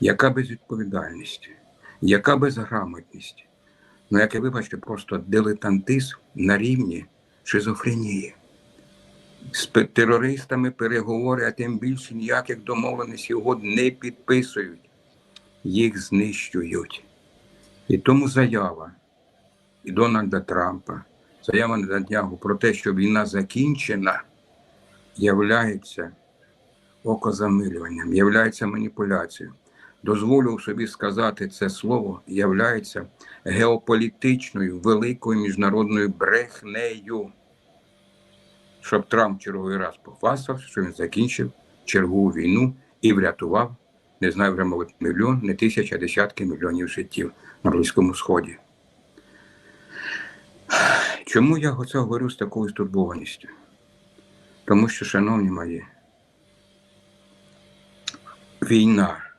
Яка безвідповідальність, яка безграмотність, ну яке, вибачте, просто дилетантизм на рівні шизофренії. З терористами переговори, а тим більше ніяких домовленостей угод не підписують, їх знищують. І тому заява і Дональда Трампа, заява Нетаньягу про те, що війна закінчена, являється окозамилюванням, являється маніпуляцією. Дозволю собі сказати це слово, являється геополітичною великою міжнародною брехнею. Щоб Трамп черговий раз пофастався, що він закінчив чергову війну і врятував, не знаю, вже мабуть, мільйон, не тисяч, а десятки мільйонів життів на Близькому Сході. Чому я це говорю з такою стурбованістю? Тому що, шановні мої, війна